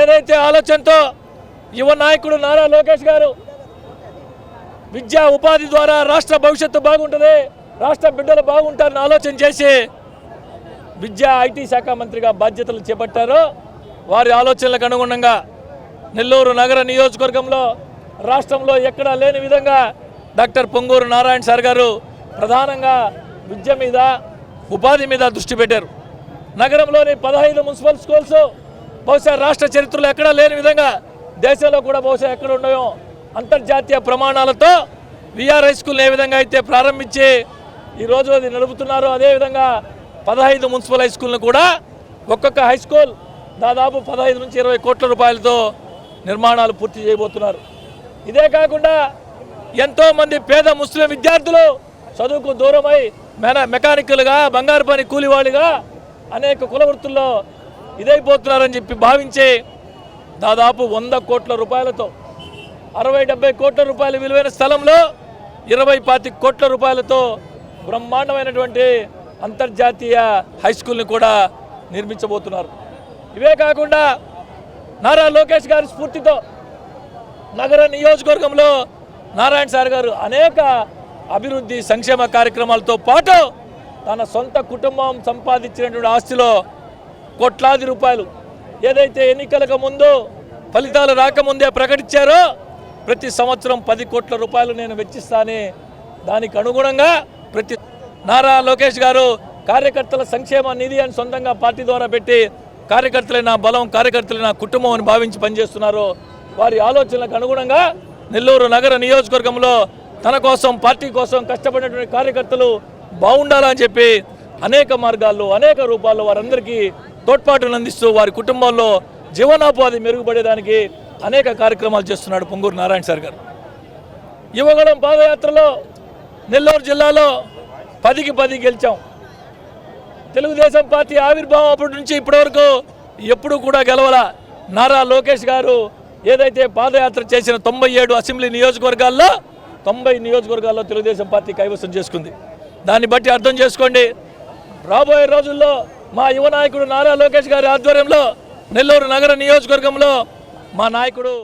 ఏదైతే ఆలోచనతో యువ నాయకుడు నారా లోకేష్ గారు విద్యా ఉపాధి ద్వారా రాష్ట్ర భవిష్యత్తు బాగుంటుంది రాష్ట్ర బిడ్డలు బాగుంటారని ఆలోచన చేసి విద్యా ఐటీ శాఖ మంత్రిగా బాధ్యతలు చేపట్టారు. వారి ఆలోచనలకు అనుగుణంగా నెల్లూరు నగర నియోజకవర్గంలో రాష్ట్రంలో ఎక్కడా లేని విధంగా డాక్టర్ పొంగూరు నారాయణ సార్ గారు ప్రధానంగా విద్య మీద ఉపాధి మీద దృష్టి పెట్టారు. నగరంలోని పదహైదు మున్సిపల్ స్కూల్స్ బహుశా రాష్ట్ర చరిత్రలో ఎక్కడా లేని విధంగా దేశంలో కూడా బహుశా ఎక్కడ ఉన్నాయో అంతర్జాతీయ ప్రమాణాలతో విఆర్ హై స్కూల్ ఏ విధంగా అయితే ప్రారంభించి ఈరోజు అది నడుపుతున్నారో అదేవిధంగా పదహైదు మున్సిపల్ హై స్కూల్ను కూడా ఒక్కొక్క హై స్కూల్ దాదాపు పదహైదు నుంచి ఇరవై కోట్ల రూపాయలతో నిర్మాణాలు పూర్తి చేయబోతున్నారు. ఇదే కాకుండా ఎంతోమంది పేద ముస్లిం విద్యార్థులు చదువుకు దూరమై మెకానికల్గా బంగారు పని కూలివాళ్ళుగా అనేక కుల వృత్తుల్లో ఇదైపోతున్నారని చెప్పి భావించే దాదాపు వంద కోట్ల రూపాయలతో అరవై డెబ్బై కోట్ల రూపాయల విలువైన స్థలంలో ఇరవై పాతి కోట్ల రూపాయలతో బ్రహ్మాండమైనటువంటి అంతర్జాతీయ హై స్కూల్ని కూడా నిర్మించబోతున్నారు. ఇవే కాకుండా నారా లోకేష్ గారి స్ఫూర్తితో నగర నియోజకవర్గంలో నారాయణ సార్ గారు అనేక అభివృద్ధి సంక్షేమ కార్యక్రమాలతో పాటు తన సొంత కుటుంబం సంపాదించినటువంటి ఆస్తిలో కోట్లాది రూపాయలు ఏదైతే ఎన్నికలకు ముందు ఫలితాలు రాకముందే ప్రకటించారో ప్రతి సంవత్సరం పది కోట్ల రూపాయలు నేను వెచ్చిస్తానని దానికి అనుగుణంగా ప్రతి నారా లోకేష్ గారు కార్యకర్తల సంక్షేమ నిధి అని సొంతంగా పార్టీ ద్వారా పెట్టి కార్యకర్తలే నా బలం కార్యకర్తలే నా కుటుంబం అని భావించి పనిచేస్తున్నారు వారి ఆలోచనలకు అనుగుణంగా నెల్లూరు నగర నియోజకవర్గంలో తన కోసం పార్టీ కోసం కష్టపడినటువంటి కార్యకర్తలు బాగుండాలని చెప్పి అనేక మార్గాల్లో అనేక రూపాల్లో వారందరికీ తోడ్పాటును అందిస్తూ వారి కుటుంబాల్లో జీవనోపాధి మెరుగుపడేదానికి అనేక కార్యక్రమాలు చేస్తున్నాడు పొంగూరు నారాయణ సార్ గారు. యువగళం పాదయాత్రలో నెల్లూరు జిల్లాలో పదికి పది గెలిచాం. తెలుగుదేశం పార్టీ ఆవిర్భావం అప్పటి నుంచి ఇప్పటివరకు ఎప్పుడు కూడా గెలవల. నారా లోకేష్ గారు ఏదైతే పాదయాత్ర చేసిన తొంభై ఏడు అసెంబ్లీ నియోజకవర్గాల్లో తొంభై నియోజకవర్గాల్లో తెలుగుదేశం పార్టీ కైవసం చేసుకుంది. దాన్ని బట్టి అర్థం చేసుకోండి. రాబోయే రోజుల్లో మా యువ నాయకుడు నారా లోకేష్ గారి ఆధ్వర్యంలో నెల్లూరు నగర నియోజకవర్గంలో మా నాయకుడు